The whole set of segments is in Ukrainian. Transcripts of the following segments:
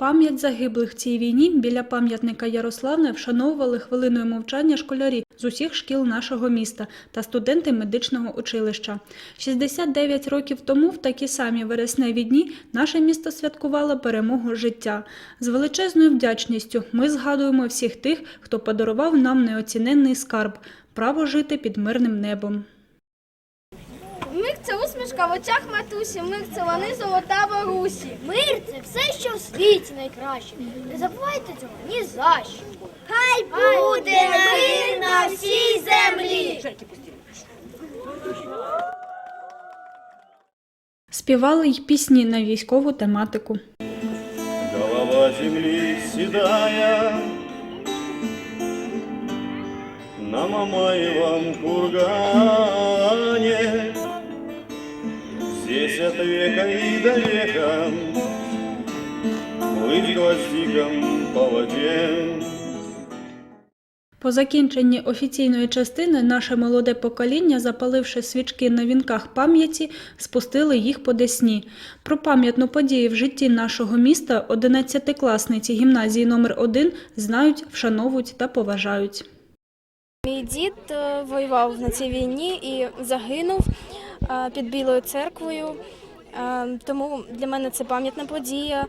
Пам'ять загиблих в цій війні біля пам'ятника Ярославне вшановували хвилиною мовчання школярі з усіх шкіл нашого міста та студенти медичного училища. 69 років тому, в такі самі вересневі дні, наше місто святкувало перемогу життя. З величезною вдячністю ми згадуємо всіх тих, хто подарував нам неоціненний скарб право жити під мирним небом. Це усмішка в очах матусі, мир це лани золота ворусі. Мир це все, що в світі найкраще. Не забувайте цього ні за що. Хай буде мир на всій землі. Співали й пісні на військову тематику. Голова земли седая На Мамаевом кургане от века и до века Плыть гвоздиком по воде По закінченні офіційної частини наше молоде покоління, запаливши свічки на вінках пам'яті, спустили їх по десні. Про пам'ятну подію в житті нашого міста одинадцятикласниці гімназії номер 1 знають, вшановують та поважають. Мій дід е, воював на цій війні і загинув під Білою церквою. Е, Тому для мене це пам'ятна подія,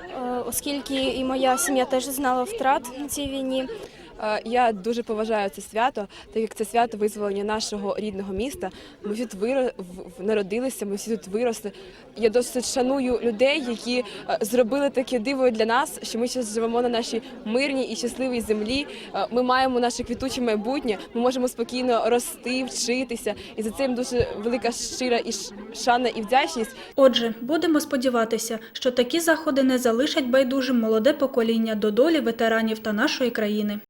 е, оскільки і моя сім'я теж знала втрат на цій війні. Е, Я дуже поважаю це свято, так як це свято визволення нашого рідного міста. Ми тут виро... народилися, ми всі тут виросли. Я досить шаную людей, які е, зробили таке диво для нас, що ми зараз живемо на нашій мирній і щасливій землі. Е, Ми маємо наше квітуче майбутнє. Ми можемо спокійно рости, вчитися, і за це їм дуже велика щира і шана і вдячність. Отже, будемо сподіватися, що такі заходи не залишать байдужим молоде покоління до долі ветеранів та нашої країни.